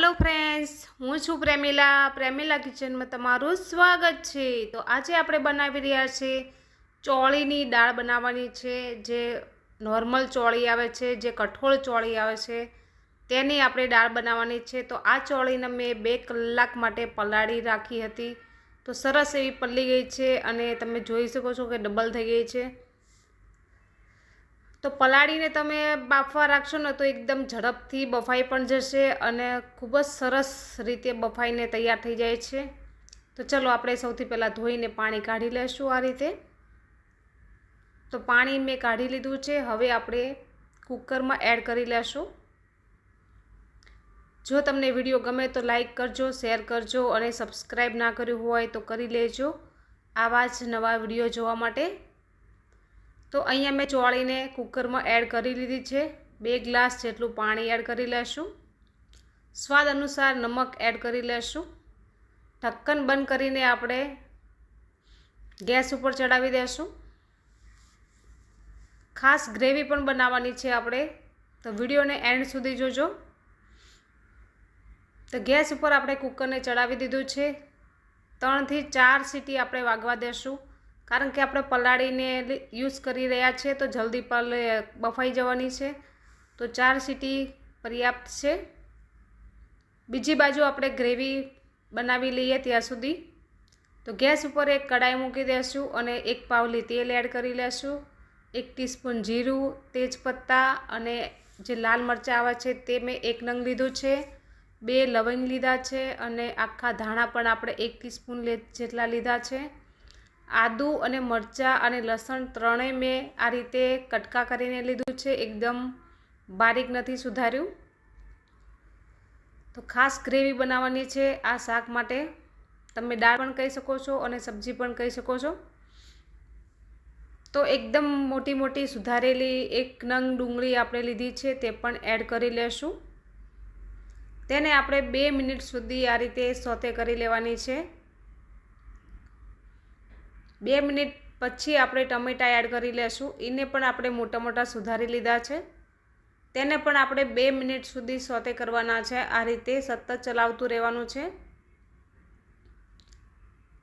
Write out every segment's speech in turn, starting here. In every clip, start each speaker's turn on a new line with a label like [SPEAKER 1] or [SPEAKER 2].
[SPEAKER 1] Friends હું છું પ્રેમિલા. પ્રેમિલા કિચનમાં તમારું સ્વાગત છે. તો આજે આપણે બનાવી રહ્યા છીએ ચોળીની દાળ બનાવવાની છે, જે નોર્મલ ચોળી આવે છે, જે કઠોળ ચોળી આવે છે, તેની આપણે દાળ બનાવવાની છે. તો આ ચોળીને મેં બે કલાક માટે પલાળી રાખી હતી. તો સરસ એવી પલળી ગઈ છે અને તમે જોઈ શકો છો કે ડબલ થઈ ગઈ છે. તો પલાળીને તમે બાફવા રાખશો ને તો એકદમ ઝડપથી બફાઈ પણ જશે અને ખૂબ જ સરસ રીતે બફાઈને તૈયાર થઈ જાય છે. તો ચલો આપણે સૌથી પહેલાં ધોઈને પાણી કાઢી લેશું આ રીતે. તો પાણી મેં કાઢી લીધું છે. હવે આપણે કુકરમાં એડ કરી લેશું. જો તમને વીડિયો ગમે તો લાઈક કરજો, શેર કરજો અને સબસ્ક્રાઈબ ના કર્યું હોય તો કરી લેજો. આવા જ નવા વીડિયો જોવા માટે. તો અહીંયા મેં ચોળીને કુકરમાં એડ કરી લીધી છે. બે ગ્લાસ જેટલું પાણી એડ કરી લેશું. સ્વાદ અનુસાર નમક એડ કરી લેશું. ઢક્કન બંધ કરીને આપણે ગેસ ઉપર ચડાવી દેશું. ખાસ ગ્રેવી પણ બનાવવાની છે આપણે. તો વિડીયોને એન્ડ સુધી જોજો. તો ગેસ ઉપર આપણે કુકરને ચડાવી દીધું છે. ત્રણથી ચાર સીટી આપણે વાગવા દેશું. કારણ કે આપણે પલાળીને યુઝ કરી રહ્યા છીએ તો જલ્દી પલ બફાઈ જવાની છે. તો ચાર સીટી પર્યાપ્ત છે. બીજી બાજુ આપણે ગ્રેવી બનાવી લઈએ ત્યાં સુધી. તો ગેસ ઉપર એક કડાઈ મૂકી દઈશું અને એક પાવલી તેલ એડ કરી લેશું. એક ટીસ્પૂન જીરું, તેજપત્તા અને જે લાલ મરચાં આવે છે તે મેં એક નંગ લીધું છે. બે લવંગ લીધા છે અને આખા ધાણા પણ આપણે એક ટીસ્પૂન જેટલા લીધા છે. આદુ અને મરચાં અને લસણ ત્રણેય મેં આ રીતે કટકા કરીને લીધું છે. એકદમ બારીક નથી સુધાર્યું. તો ખાસ ગ્રેવી બનાવવાની છે આ શાક માટે. તમે દાળ પણ કહી શકો છો અને સબ્જી પણ કહી શકો છો. તો એકદમ મોટી મોટી સુધારેલી એક નંગ ડુંગળી આપણે લીધી છે તે પણ એડ કરી લેશું. તેને આપણે બે મિનિટ સુધી આ રીતે સોતે કરી લેવાની છે. બે મિનિટ પછી આપણે ટમેટાં એડ કરી લેશું. એને પણ આપણે મોટા મોટા સુધારી લીધા છે. તેને પણ આપણે બે મિનિટ સુધી સોતે કરવાના છે. આ રીતે સતત ચલાવતું રહેવાનું છે.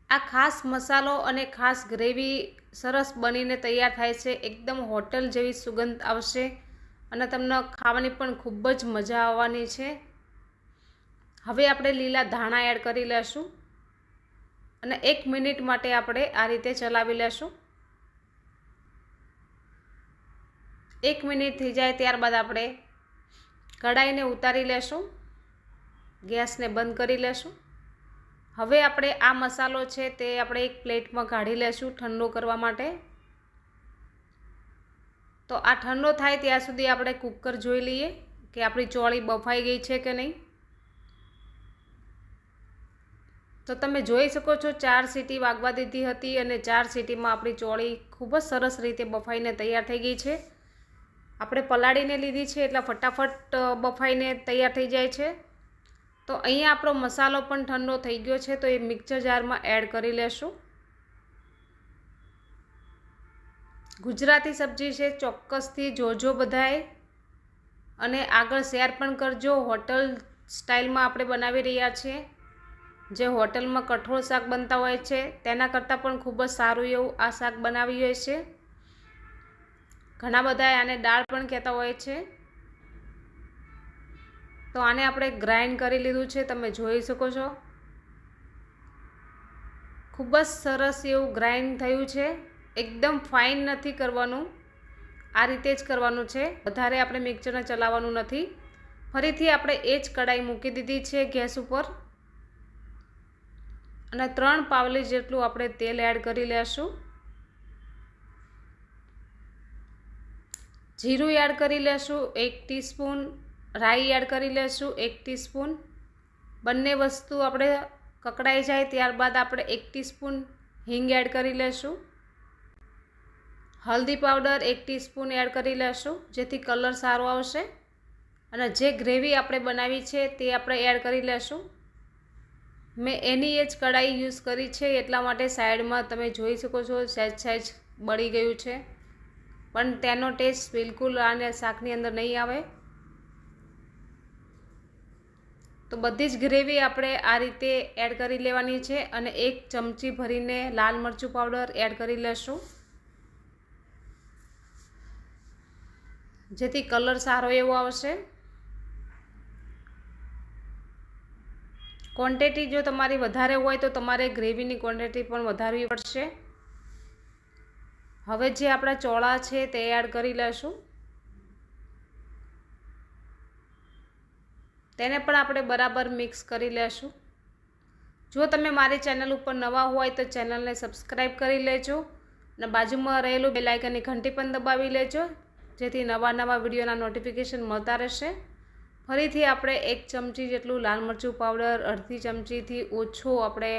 [SPEAKER 1] આ ખાસ મસાલો અને ખાસ ગ્રેવી સરસ બનીને તૈયાર થાય છે. એકદમ હોટલ જેવી સુગંધ આવશે અને તમને ખાવાની પણ ખૂબ જ મજા આવવાની છે. હવે આપણે લીલા ધાણા એડ કરી લેશું. અને એક મિનિટ માટે આપણે આ રીતે ચલાવી લેશું. એક મિનિટ થઈ જાય ત્યારબાદ આપણે કઢાઈને ઉતારી લેશું. ગેસને બંધ કરી લેશું. હવે આપણે આ મસાલો છે તે આપણે એક પ્લેટમાં કાઢી લેશું ઠંડો કરવા માટે. તો આ ઠંડો થાય ત્યાં સુધી આપણે કુકર જોઈ લઈએ કે આપણી ચોળી બફાઈ ગઈ છે કે નહીં. તો તમે જોઈ શકો છો, ચાર સીટી વાગવા દીધી હતી અને ચાર સીટીમાં આપણી ચોળી ખૂબ જ સરસ રીતે બફાઈને તૈયાર થઈ ગઈ છે. આપણે પલાળીને લીધી છે એટલે ફટાફટ બફાઈને તૈયાર થઈ જાય છે. તો અહીંયા આપણો મસાલો પણ ઠંડો થઈ ગયો છે, તો એ મિક્સર જારમાં એડ કરી લેશું. ગુજરાતી સબ્જી છે, ચોક્કસથી જોજો બધાએ. અને આગળ શેર પણ કરજો, હોટલ સ્ટાઇલમાં આપણે બનાવી રહ્યા છીએ. જે હોટલમાં કઠોળ શાક બનતા હોય છે, તેના કરતાં પણ ખૂબ જ સારું એવું આ શાક બનાવી હોય છે. ઘણા બધા આને દાળ પણ કહેતા હોય છે. તો આને આપણે ગ્રાઇન્ડ કરી લીધું છે, તમે જોઈ શકો છો. ખૂબ જ સરસ એવું ગ્રાઇન્ડ થયું છે. એકદમ ફાઇન નથી કરવાનું. આ રીતે જ કરવાનું છે. વધારે આપણે મિક્સરને ચલાવવાનું નથી. ફરીથી આપણે એ જ કઢાઈ મૂકી દીધી છે ગેસ ઉપર. અને ત્રણ પાવલી જેટલું આપણે તેલ એડ કરી લેશું. જીરું એડ કરી લેશું, એક ટીસ્પૂન રાઈ એડ કરી લેશું, એક ટીસ્પૂન બંને વસ્તુ આપણે કકડાઈ જાય ત્યારબાદ આપણે એક ટીસ્પૂન હિંગ એડ કરી લેશું. હલ્દી પાવડર એક ટીસ્પૂન એડ કરી લેશું, જેથી કલર સારો આવશે. અને જે ગ્રેવી આપણે બનાવી છે તે આપણે એડ કરી લેશું. મેં એની એ જ કઢાઈ યુઝ કરી છે, એટલા માટે સાઈડમાં તમે જોઈ શકો છો સહેજ સહેજ બળી ગયું છે. પણ તેનો ટેસ્ટ બિલકુલ આને શાકની અંદર નહીં આવે. તો બધી જ ગ્રેવી આપણે આ રીતે એડ કરી લેવાની છે અને એક ચમચી ભરીને લાલ મરચું પાવડર એડ કરી લેશું. જેથી કલર સારો એવો આવશે. ક્વોન્ટિટી જો તમારી વધારે હોય તો તમારે ગ્રેવીની ક્વોન્ટિટી પણ વધારવી પડશે. હવે જે આપણા ચોળા છે તે એડ કરી લેશું. તેને પણ આપણે બરાબર મિક્સ કરી લેશું. જો તમે મારી ચેનલ ઉપર નવા હોય તો ચેનલને સબસ્ક્રાઈબ કરી લેજો. અને બાજુમાં રહેલું બેલાઇકનની ઘંટી પણ દબાવી લેજો. જેથી નવા નવા વિડીયોના નોટિફિકેશન મળતા રહેશે. ફરીથી આપણે એક ચમચી જેટલું લાલ મરચું પાવડર અડધી ચમચીથી ઓછો આપણે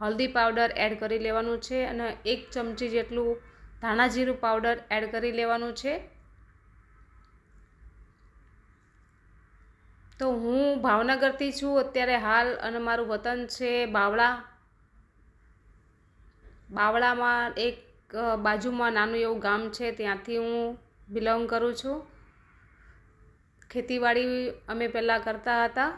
[SPEAKER 1] હલ્દી પાવડર એડ કરી લેવાનું છે અને એક ચમચી જેટલું ધાણા જીરું પાવડર એડ કરી લેવાનું છે. તો હું ભાવનગરથી છું, અત્યારે હાલ અને મારું વતન છે બાવળા. બાવળામાં એક બાજુમાં નાનું એવું ગામ છે, ત્યાંથી હું બિલોંગ કરું છું. ખેતીવાડી અમે પહેલાં કરતા હતા.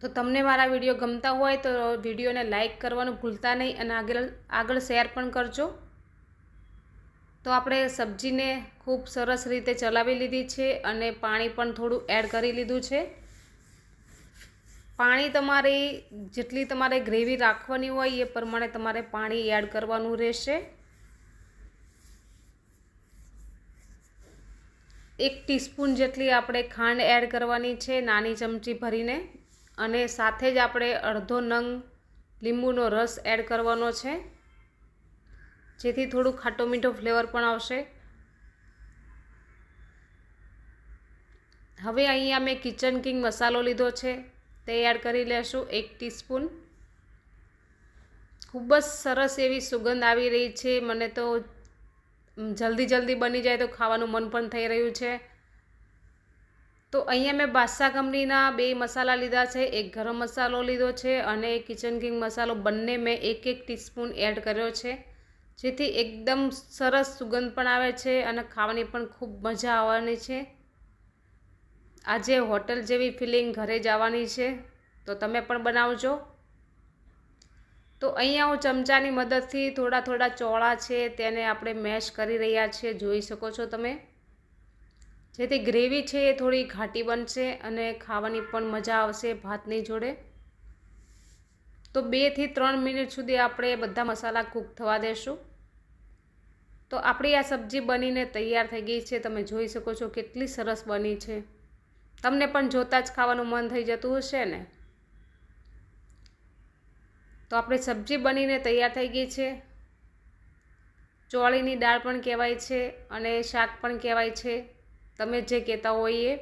[SPEAKER 1] તો તમને મારા વીડિયો ગમતા હોય તો વિડીયોને લાઈક કરવાનું ભૂલતા નહીં અને આગળ આગળ શેર પણ કરજો. તો આપણે સબ્જીને ખૂબ સરસ રીતે ચલાવી લીધી છે અને પાણી પણ થોડું એડ કરી લીધું છે. પાણી તમારી, જેટલી તમારે ગ્રેવી રાખવાની હોય એ પ્રમાણે તમારે પાણી એડ કરવાનું રહેશે. એક ટીસ્પૂન જેટલી આપણે ખાંડ એડ કરવાની છે નાની ચમચી ભરીને અને સાથે જ આપણે અડધો નંગ લીંબુનો રસ એડ કરવાનો છે. જેથી થોડું ખાટો મીઠો ફ્લેવર પણ આવશે. હવે અહીંયા મેં કિચન કિંગ મસાલો લીધો છે. તે એડ કરી લેશું એક ટીસ્પૂન. ખૂબ જ સરસ એવી સુગંધ આવી રહી છે. મને તો જલ્દી જલ્દી બની જાય તો ખાવાનું મન પણ થઈ રહ્યું છે. તો અહીંયા મેં બાદશાહ કંપનીના બે મસાલા લીધા છે, એક ગરમ મસાલો લીધો છે અને કિચન કિંગ મસાલો. બંને મેં એક એક ટીસ્પૂન એડ કર્યો છે, જેથી એકદમ સરસ સુગંધ પણ આવે છે અને ખાવાની પણ ખૂબ મજા આવવાની છે. આજે હોટલ જેવી ફિલિંગ ઘરે જવાની છે. તો તમે પણ બનાવજો. તો અહીંયા હું ચમચાની મદદથી થોડા થોડા ચોળા છે તેને આપણે મેશ કરી રહ્યા છીએ જોઈ શકો છો તમે. જેથી ગ્રેવી છે એ થોડી ઘાટી બનશે અને ખાવાની પણ મજા આવશે ભાતની જોડે. તો બેથી ત્રણ મિનિટ સુધી આપણે બધા મસાલા કૂક થવા દેશું. તો આપણી આ સબ્જી બનીને તૈયાર થઈ ગઈ છે, તમે જોઈ શકો છો કેટલી સરસ બની છે. તમને પણ જોતાં જ ખાવાનું મન થઈ જતું હશે ને? તો આપણે સબ્જી બનીને તૈયાર થઈ ગઈ છે. ચોળીની દાળ પણ કહેવાય છે અને શાક પણ કહેવાય છે. તમે જે કહેતા હોઈએ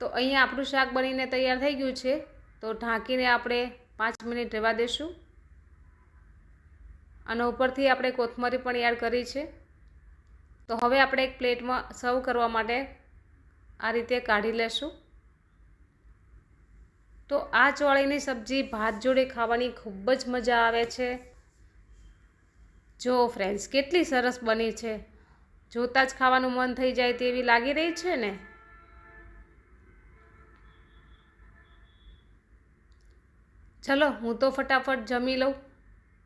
[SPEAKER 1] તો અહીંયા આપણું શાક બનીને તૈયાર થઈ ગયું છે. તો ઢાંકીને આપણે પાંચ મિનિટ રહેવા દઈશું અને ઉપરથી આપણે કોથમરી પણ એડ કરી છે. તો હવે આપણે એક પ્લેટમાં સર્વ કરવા માટે આ રીતે કાઢી લેશું. તો આ ચોળાઈની સબ્જી ભાત જોડે ખાવાની ખૂબ જ મજા આવે છે. જો ફ્રેન્ડ્સ, કેટલી સરસ બની છે. જોતાં જ ખાવાનું મન થઈ જાય તેવી લાગી રહી છે ને? ચલો, હું તો ફટાફટ જમી લઉં.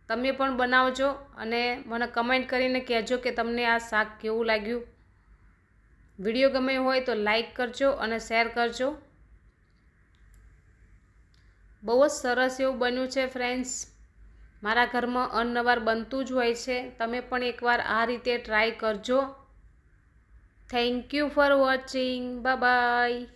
[SPEAKER 1] તમે પણ બનાવજો અને મને કમેન્ટ કરીને કહેજો કે તમને આ શાક કેવું લાગ્યું. વીડિયો ગમે હોય તો લાઈક કરજો અને શેર કરજો. બહુ જ સરસ એવું બન્યું છે ફ્રેન્ડ્સ મારા ઘરમાં અનનવાર બનતું જ હોય છે. તમે પણ એકવાર આ રીતે ટ્રાય કરજો. Thank you for watching bye